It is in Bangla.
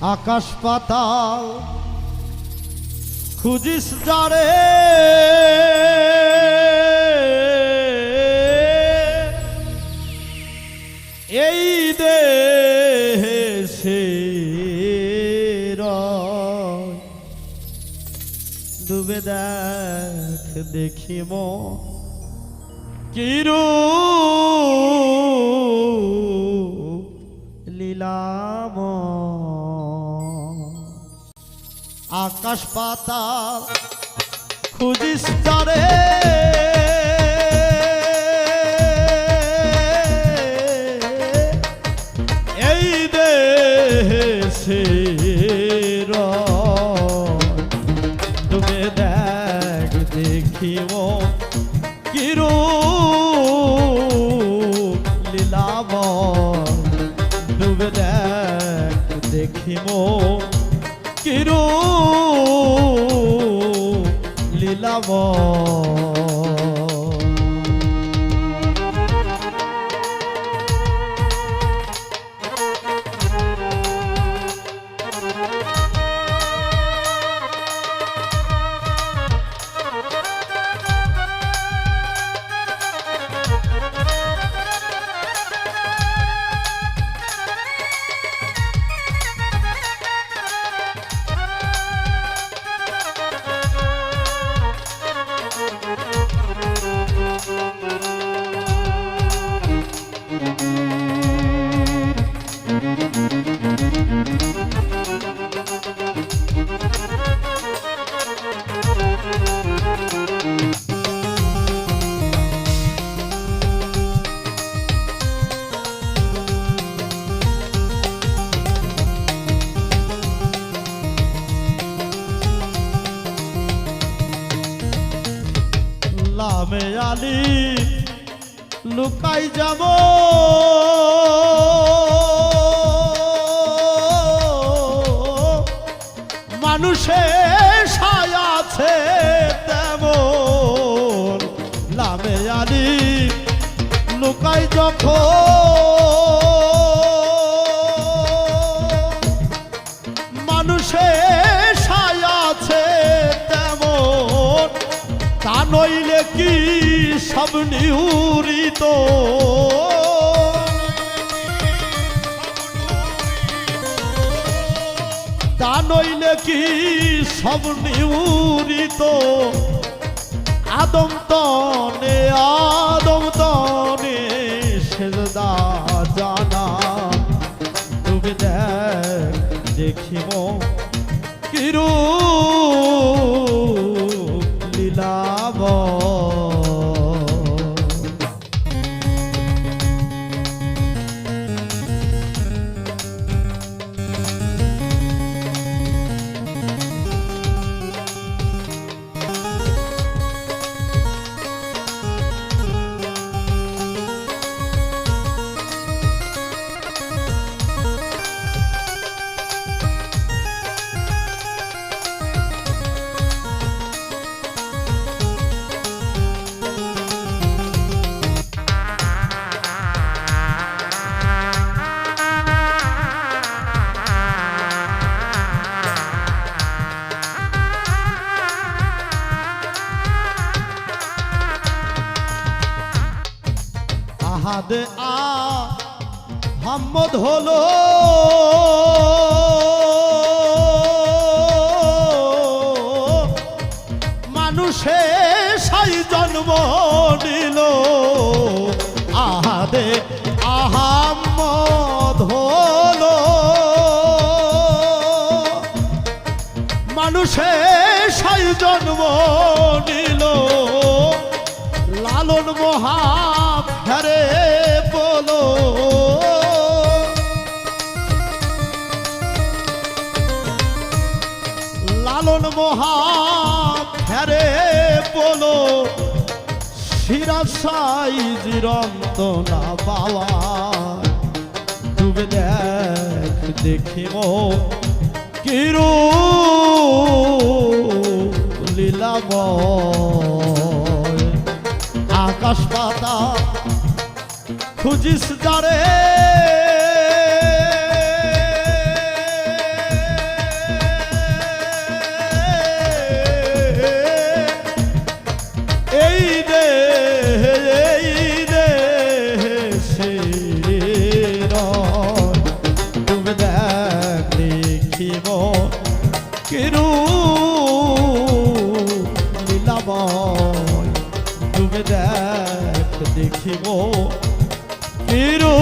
আকাশ পাতাল খুঁজিস যারে? এই দেশে রয়। ডুবে দেখ দেখিম কিরু লীলাম আকাশ পাতা খুঁজিস তারে। এই দেশে দেখিব কিরু লীলাব দেখিব কিরু লীলাব লামে আলি লুকাই যাব। মানুষে আছে তেমন। লামে আলি লুকাই যখন নইলে কি সব নিউরিত তা নইলে কি সব নিউরিত আদম তনে আদম তনে সেজদা আহাদে আ হাম্মদ হলো। মানুষে সাই জন্ম নিল। আহাদে আহাম্মদ হলো। মানুষে সাই জন্ম নিল। লালন মহা ফেরে লালন মহা ফেরে বলো শিরাশাই জিরন্ত না বাবা ডুবে দেখ দেখিব কিরু লীলাব আকাশ পাতা খুঁজিস যারে দেখিব কিরু লীলাময় তুমি দেখ দেখিব। কিরু